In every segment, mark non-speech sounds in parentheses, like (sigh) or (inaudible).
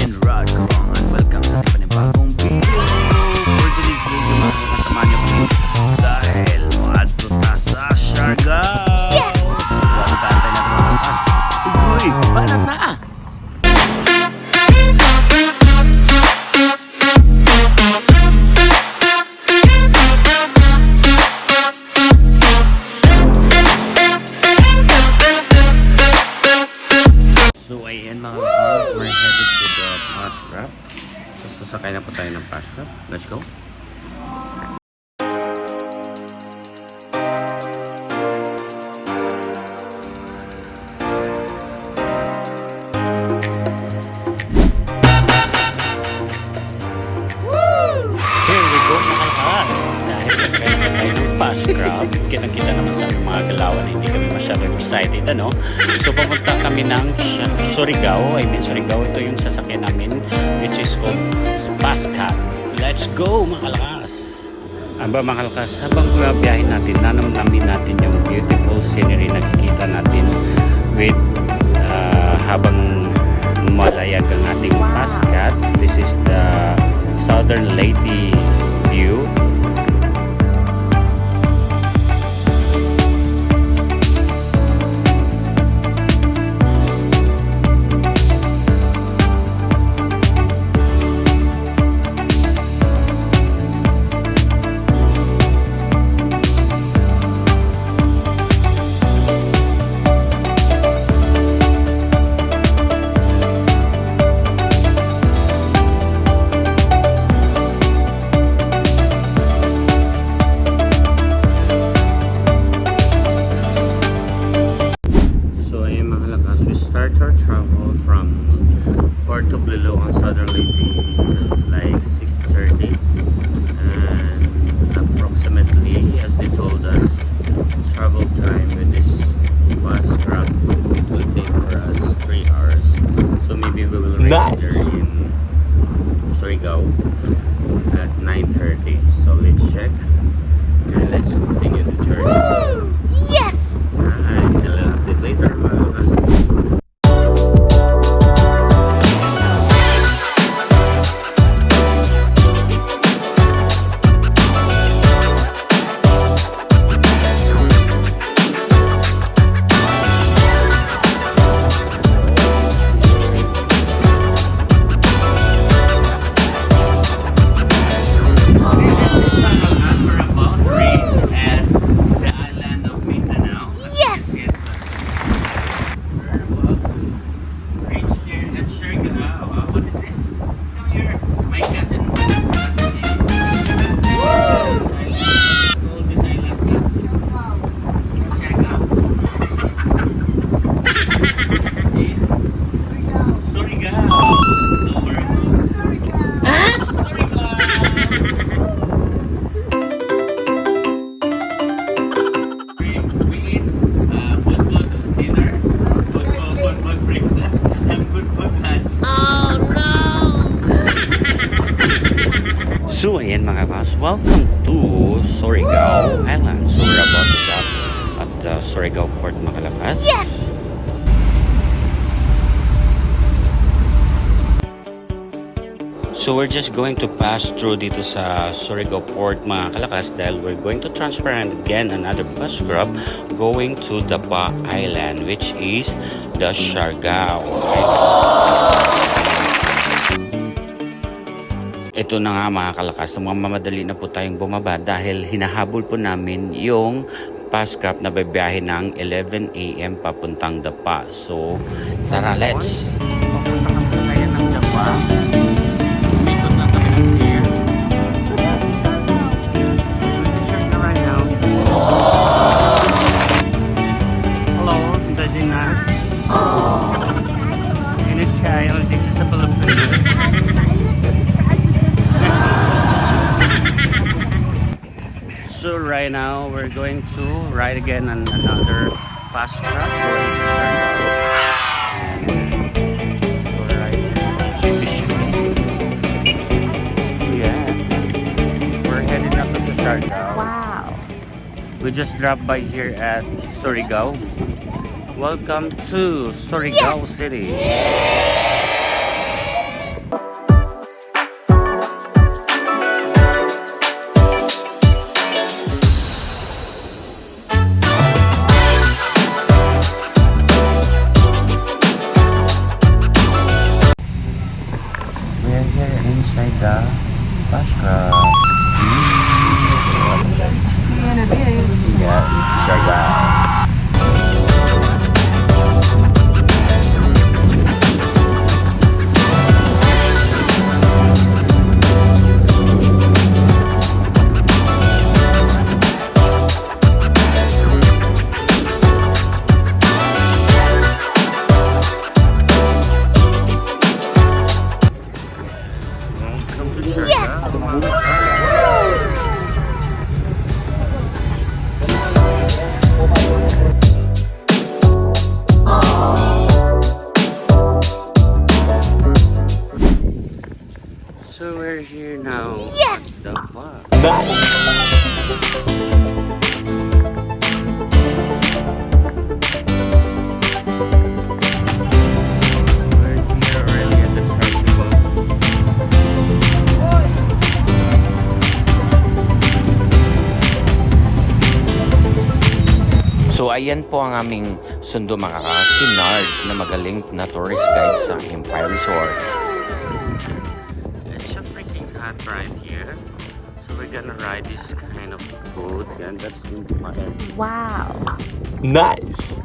and Rod So papunta kami ng Surigao. I mean Surigao. Ito yung sasakyan namin which is called Pascal. Let's go mga kalakas! Aba mga kalakas, habang bumabiyahe natin, nanamnamin natin yung beautiful scenery na nakikita natin with uh, habang malayag ang ating Pascat. This is the Southern Lady lakas, we start our travel from Port of Lilo on Southern Leyte like 6.30 and approximately as they told us travel time with this bus it will take for us 3 hours. So maybe we will reach Nice. there in Surigao at 9.30 so let's check and let's continue the journey just going to pass through dito sa Surigao Port mga kalakas dahil we're going to transfer and again another bus grab going to Dapa Island which is the Siargao. Ito na nga mga kalakas, mamadali na po tayong bumaba dahil hinahabol po namin yung Pascrap na babiyahe ng 11 a.m. papuntang Dapa. So, tara, let's! Papunta sa kaya ng Dapa. So right now we're going to ride again on another fast track going to Siargao. We're riding jeepney shipping. Yeah. We're heading up to Siargao. Wow! We just dropped by here at Surigao. Welcome to Surigao Yes! City. here inside the bus truck. Mm -hmm. Yes, sugar. Here now. Yes! The fuck? We're here already at the tricycle. So ayan po ang aming sundo mga kakas, si Nards na magaling na tourist guide sa Empire Resort. Ride this kind of boat and that's Empire. Wow. Nice!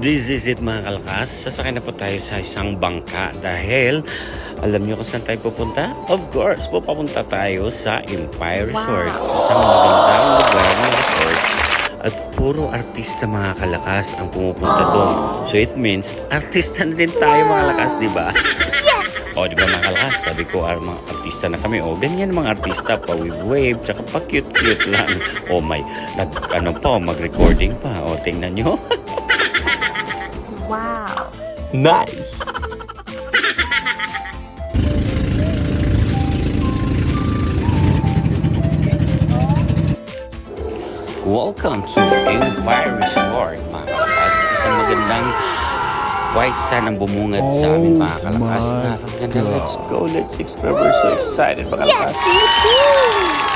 This is it mga kalakas. Sasakay na po tayo sa isang bangka dahil alam niyo kung saan tayo pupunta? Of course, pupunta tayo sa Empire Resort. Isang magandang lugar ng resort at puro artista mga kalakas ang pumupunta doon. So it means artista na din tayo mga kalakas, di ba? (laughs) O, di ba mga kalakas? Sabi ko, ah, mga artista na kami. O, ganyan mga artista. Pa-wave-wave, tsaka pa-cute-cute lang. O, may, nag, ano pa, mag-recording pa. O, tingnan nyo. Wow. Nice! Welcome to Empire Resort, mga kalakas. Isang magandang white sun ang bumungad sa amin, mga kalakas. Napakaganda. Let's go. Let's explore. We're so excited, mga Yes, kalakas. me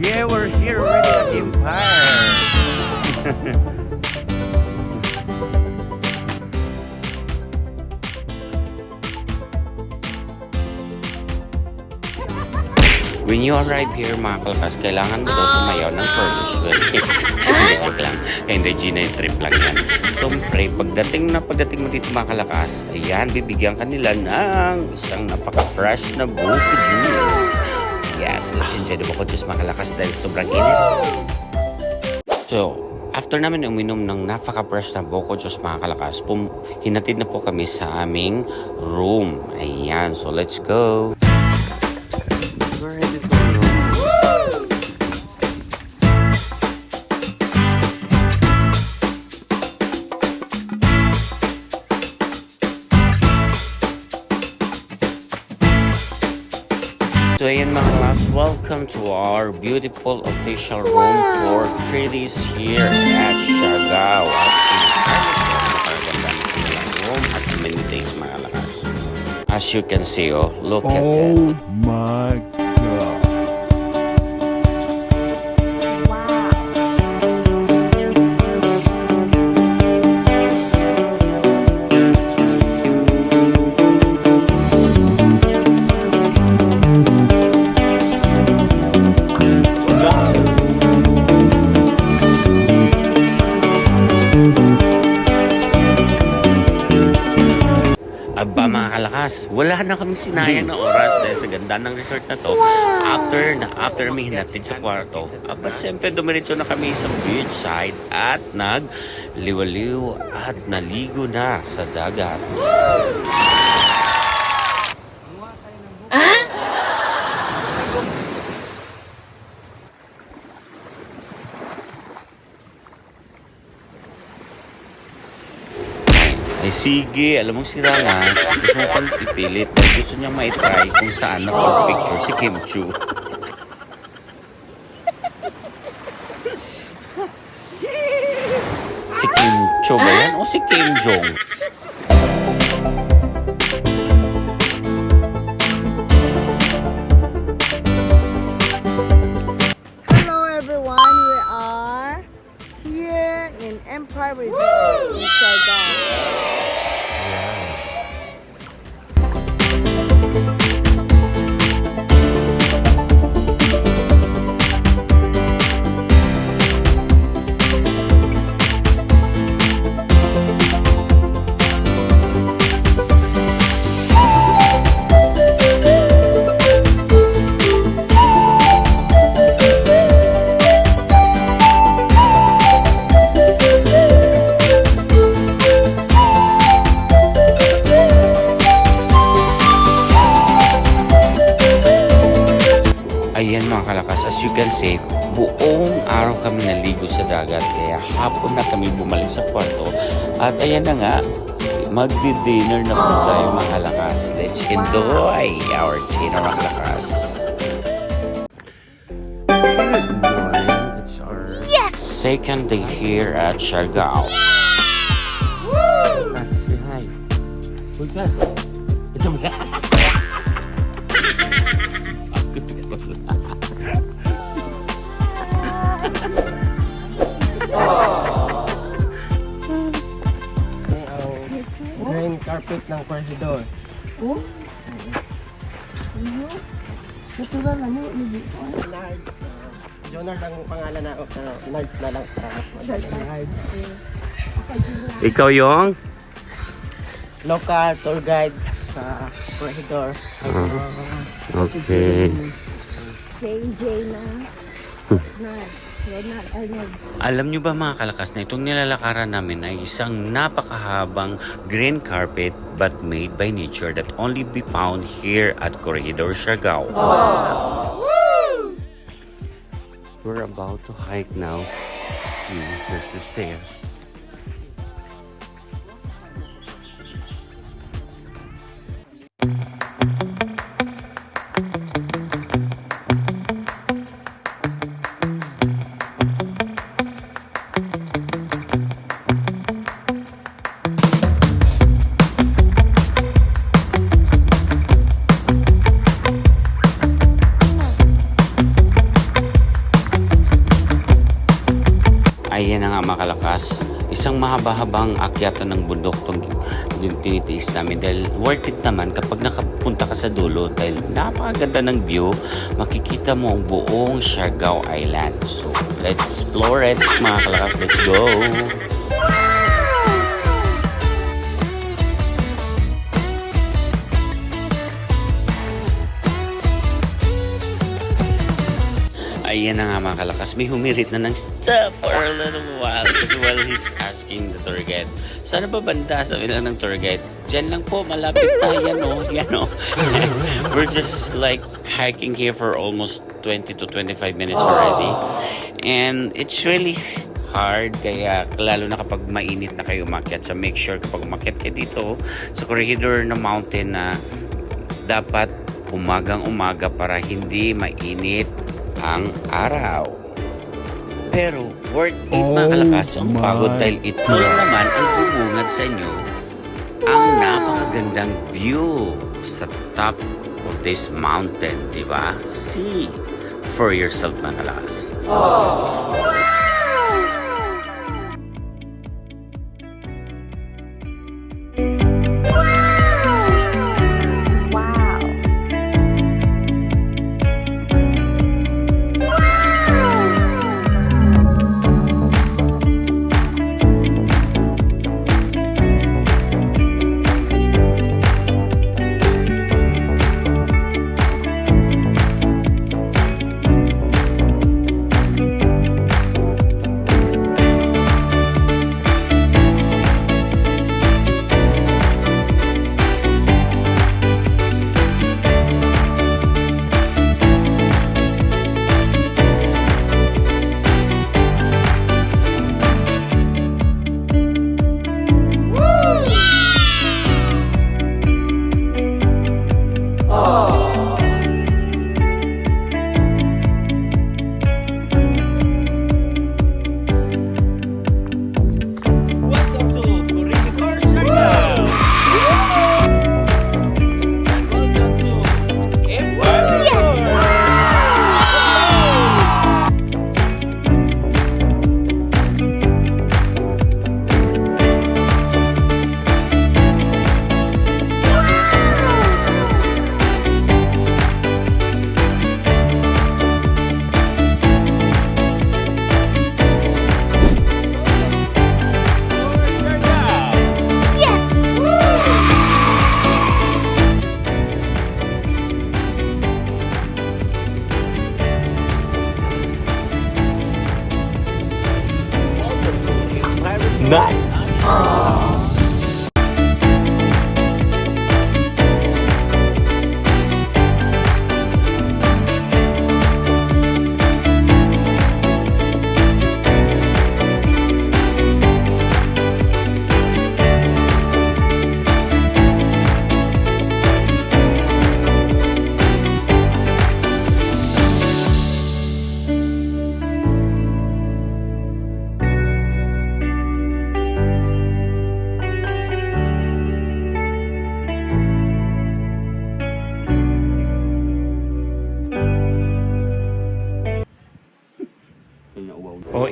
Yeah, we're here already at Empire. (laughs) When you arrive here, mga kalkas, kailangan mo daw sumayaw ng Polish well. (laughs) Joke lang. Hindi, Gina, yung trip lang yan. Siyempre, pagdating na pagdating mo dito, mga kalakas, ayan, bibigyan ka nila ng isang napaka-fresh na buko juice. Enjoy the buko juice, mga kalakas, dahil sobrang init. So, after namin uminom ng napaka-fresh na Boko Juice mga kalakas, pum- hinatid na po kami sa aming room. Ayan, so let's go. We're headed to the room. So ayan mga class, welcome to our beautiful official room for days here at Siargao. At room at many days mga lakas. As you can see, oh, look at Oh it. my wala na kami sinayang na oras dahil sa ganda ng resort na to. After na after kami hinatid sa kwarto, aba siyempre dumiretso na kami sa beach side at nag liwaliw at naligo na sa dagat. Ay sige, alam mo si Rana, gusto mo pang ipilit dahil gusto niyang maitry kung saan nakapag-picture si Kim Chu. si Kim Cho ba yan? O si Kim Jong? Kami naligo sa dagat kaya hapon na kami bumalik sa kwarto at ayan na nga magdi-dinner na po tayo mga lakas. Let's enjoy our dinner mga lakas. Good morning. It's our second day here at Siargao. Say hi. Ito mo na. green carpet ng corridor. Natural ano, hindi ko. Nard. Jonard ang pangalan na, pero Nards na lang. Nard. Ikaw yung? Local tour guide sa corridor. Okay. JJ na. Na. (laughs) Ronald Arnold. Alam nyo ba mga kalakas na itong nilalakaran namin ay isang napakahabang green carpet but made by nature that only be found here at Corregidor, Siargao. We're about to hike now. See, there's the stairs. Mahaba-habang akyatan ng bundok tong yung tinitiis namin dahil worth it naman kapag nakapunta ka sa dulo dahil napakaganda ng view makikita mo ang buong Siargao Island. So, let's explore it mga kalakas. Let's go! Ayan na nga mga kalakas, may humirit na ng stop for a little while kasi while he's asking the tour guide, sana ba banda? Sabi lang ng tour guide, dyan lang po, malapit na, yan o, yan o. (laughs) We're just like hiking here for almost 20 to 25 minutes already. And it's really hard kaya lalo na kapag mainit na kayo umakyat so make sure kapag umakyat kayo dito sa corridor na mountain na dapat umagang umaga para hindi mainit ang araw. Pero worth it mga Oh kalakas ang pagod dahil ito lang naman ang bumungad sa inyo ang napakagandang view sa top of this mountain, di ba? See for yourself mga kalakas. Wow.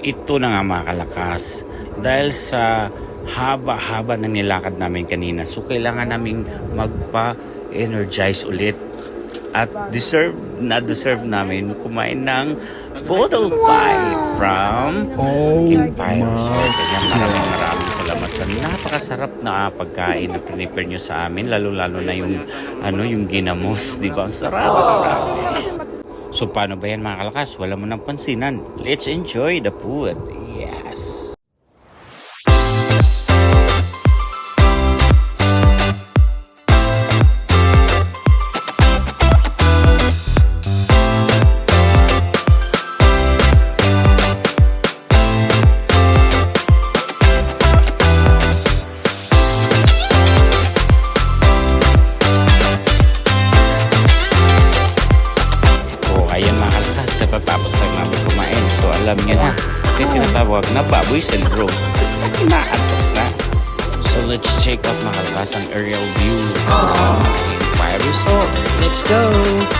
Ito na nga mga kalakas. Dahil sa haba-haba na nilakad namin kanina, so kailangan naming magpa-energize ulit. At deserve na deserve namin kumain ng bottle pie from Oh Empire Resort. Kaya maraming maraming salamat sa napakasarap na pagkain na prepare nyo sa amin. Lalo-lalo na yung, ano, yung ginamos. Di ba? Ang sarap. So paano ba yan mga kalakas? Wala mo nang pansinan. Let's enjoy the food. Yes! Baboy syndrome. Inaantok na. So let's check out mga kalakas ang aerial view ng Empire Resort. Let's go!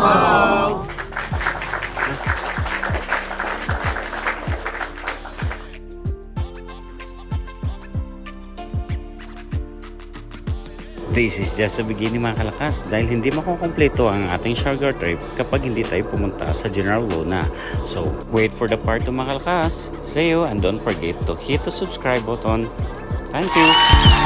Siargao! This is just the beginning mga kalakas dahil hindi makukumpleto ang ating Siargao trip kapag hindi tayo pumunta sa General Luna. So, wait for the part 2 mga kalakas. See you and don't forget to hit the subscribe button. Thank you!